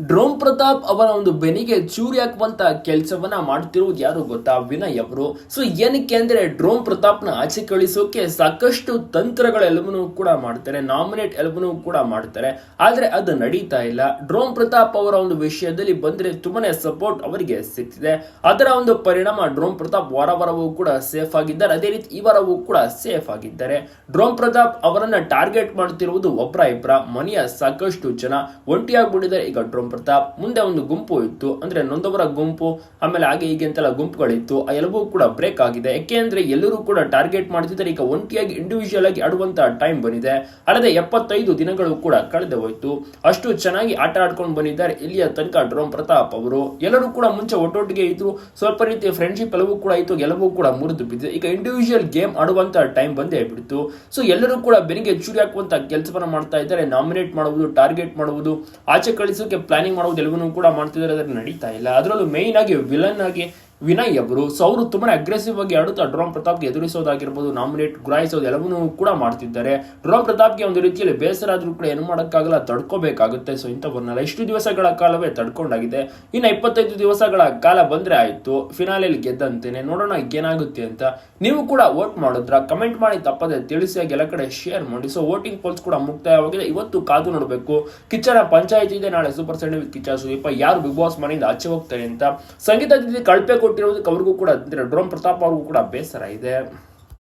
Drone Pratap ಅವರ ಒಂದು ಬೆನಿಗೆ ಚೂರಿ ಹಾಕುವಂತ ಕೆಲಸವನ್ನ ಮಾಡ್ತಿರುವುದು ಯಾರು ಗೊತ್ತಾ? ವಿನಯ್ ಅವರು. ಸೊ ಏನಕ್ಕೆ ಅಂದ್ರೆ ಡ್ರೋಮ್ ಪ್ರತಾಪ್ನ ಆಚೆ ಕಳಿಸೋಕೆ ಸಾಕಷ್ಟು ತಂತ್ರಗಳೆಲ್ಲವನ್ನೂ ಕೂಡ ಮಾಡ್ತಾರೆ, ನಾಮಿನೇಟ್ ಎಲ್ಲವನ್ನೂ ಕೂಡ ಮಾಡ್ತಾರೆ. ಆದ್ರೆ ಅದು ನಡೀತಾ ಇಲ್ಲ. ಡ್ರೋಮ್ ಪ್ರತಾಪ್ ಅವರ ಒಂದು ವಿಷಯದಲ್ಲಿ ಬಂದ್ರೆ ತುಂಬಾನೇ ಸಪೋರ್ಟ್ ಅವರಿಗೆ ಸಿಗ್ತಿದೆ. ಅದರ ಒಂದು ಪರಿಣಾಮ ಡ್ರೋಮ್ ಪ್ರತಾಪ್ ವಾರ ವಾರವೂ ಕೂಡ ಸೇಫ್ ಆಗಿದ್ದಾರೆ. ಅದೇ ರೀತಿ ಈ ಕೂಡ ಸೇಫ್ ಆಗಿದ್ದಾರೆ. ಡ್ರೋಮ್ ಪ್ರತಾಪ್ ಅವರನ್ನ ಟಾರ್ಗೆಟ್ ಮಾಡ್ತಿರುವುದು ಒಬ್ರ ಇಬ್ರ. ಮನೆಯ ಸಾಕಷ್ಟು ಜನ ಒಂಟಿಯಾಗ್ಬಿಟ್ಟಿದ್ದಾರೆ. ಈಗ ಪ್ರತಾಪ್ ಮುಂದೆ ಒಂದು ಗುಂಪು ಇತ್ತು. ಅಂದ್ರೆ ನೊಂದವರ ಗುಂಪು, ಆಮೇಲೆ ಹಾಗೆ ಹೀಗೆ ಅಂತೆಲ್ಲ ಗುಂಪುಗಳಿತ್ತು. ಆ ಎಲ್ಲವೂ ಕೂಡ ಬ್ರೇಕ್ ಆಗಿದೆ. ಯಾಕೆ ಅಂದ್ರೆ ಎಲ್ಲರೂ ಕೂಡ ಟಾರ್ಗೆಟ್ ಮಾಡ್ತಿದ್ದಾರೆ. ಈಗ ಒಂಟಿಯಾಗಿ ಇಂಡಿವಿಜುವಲ್ ಆಗಿ ಆಡುವಂತಹ ಟೈಮ್ ಬಂದಿದೆ. ಅಲ್ಲದೆ ಎಪ್ಪತ್ತೈದು ದಿನಗಳು ಕೂಡ ಕಳೆದು ಹೋಯ್ತು. ಅಷ್ಟು ಚೆನ್ನಾಗಿ ಆಟ ಆಡ್ಕೊಂಡು ಬಂದಿದ್ದಾರೆ ಇಲ್ಲಿಯ ತನಕ ಡ್ರೋಮ್ ಪ್ರತಾಪ್ ಅವರು. ಎಲ್ಲರೂ ಕೂಡ ಮುಂಚೆ ಒಟ್ಟೊಟ್ಟಿಗೆ ಇದ್ರು. ಸ್ವಲ್ಪ ರೀತಿಯ ಫ್ರೆಂಡ್ಶಿಪ್ ಎಲ್ಲವೂ ಕೂಡ ಇತ್ತು. ಎಲ್ಲವೂ ಕೂಡ ಮುರಿದು ಬಿದ್ದಿದೆ. ಈಗ ಇಂಡಿವಿಜುವಲ್ ಗೇಮ್ ಆಡುವಂತ ಟೈಮ್ ಬಂದೇ ಬಿಡ್ತು. ಸೊ ಎಲ್ಲರೂ ಕೂಡ ಬೆನಿಗೆ ಚೂರಿ ಹಾಕುವಂತ ಕೆಲಸವನ್ನ ಮಾಡ್ತಾ ಇದ್ದಾರೆ. ನಾಮಿನೇಟ್ ಮಾಡುವುದು ಟಾರ್ಗೆಟ್ ಮಾಡುವುದು, ಆಚೆ ಕಳಿಸೋಕೆ ಪ್ಲಾನಿಂಗ್ ಮಾಡೋದು ಎಲ್ಲವನ್ನೂ ಕೂಡ ಮಾಡ್ತಿದ್ದಾರೆ ಅದರ ನಡೀತಾ ಇಲ್ಲ. ಅದರಲ್ಲೂ ಮೇಯ್ನ್ ಆಗಿ ವಿಲನ್ ಆಗಿ ವಿನಯ್ ಅವರು ಸೊ ಅವರು ತುಂಬಾ ಅಗ್ರೆಸಿವ್ ಆಗಿ ಆಡುತ್ತಾ ಪ್ರತಾಪ್ ಪ್ರತಾಪ್ಗೆ ಎದುರಿಸೋದಾಗಿರ್ಬೋದು ನಾಮಿನೇಟ್ ಗುರಾಯಿಸೋದು ಎಲ್ಲವನ್ನೂ ಕೂಡ ಮಾಡ್ತಿದ್ದಾರೆ. ಡ್ರೋನ್ ಪ್ರತಾಪ್ಗೆ ಒಂದು ರೀತಿಯಲ್ಲಿ ಬೇಸರ ಆದ್ರೂ ಕೂಡ ಏನು ಮಾಡೋಕ್ಕಾಗಲ್ಲ, ತಡ್ಕೋಬೇಕಾಗುತ್ತೆ. ಸೊ ಇಂಥವ್ರನ್ನೆಲ್ಲ ಇಷ್ಟು ದಿವಸಗಳ ಕಾಲವೇ ತಡ್ಕೊಂಡಾಗಿದೆ. ಇನ್ನು ಇಪ್ಪತ್ತೈದು ದಿವಸಗಳ ಕಾಲ ಬಂದ್ರೆ ಆಯ್ತು ಫಿನಾಲೆಯಲ್ಲಿ ಗೆದ್ದಂತೇನೆ. ನೋಡೋಣ ಏನಾಗುತ್ತೆ ಅಂತ ನೀವು ಕೂಡ ವೋಟ್ ಮಾಡಿದ್ರ? ಕಮೆಂಟ್ ಮಾಡಿ ತಪ್ಪದೆ ತಿಳಿಸಿ ಎಲ್ಲ ಕಡೆ ಶೇರ್ ಮಾಡಿ. ಸೊ ವೋಟಿಂಗ್ ಪೋಲ್ಸ್ ಕೂಡ ಮುಕ್ತಾಯವಾಗಿದೆ. ಇವತ್ತು ಕಾದು ನೋಡಬೇಕು. ಕಿಚ್ಚನ ಪಂಚಾಯತ್ ಇದೆ. ನಾಳೆ super Sunday with Kichcha Sudeepa ಯಾರು ಬಿಗ್ ಬಾಸ್ ಮನೆಯಿಂದ ಆಚೆ ಹೋಗ್ತಾರೆ ಅಂತ. ಸಂಗೀತ ಕಳಪೆ ಕೊಟ್ಟಿರೋದಕ್ಕೆ ಅವ್ರಿಗೂ ಕೂಡ ಡ್ರೋನ್ ಪ್ರತಾಪ್ ಅವ್ರಿಗೂ ಕೂಡ ಬೇಸರ ಇದೆ.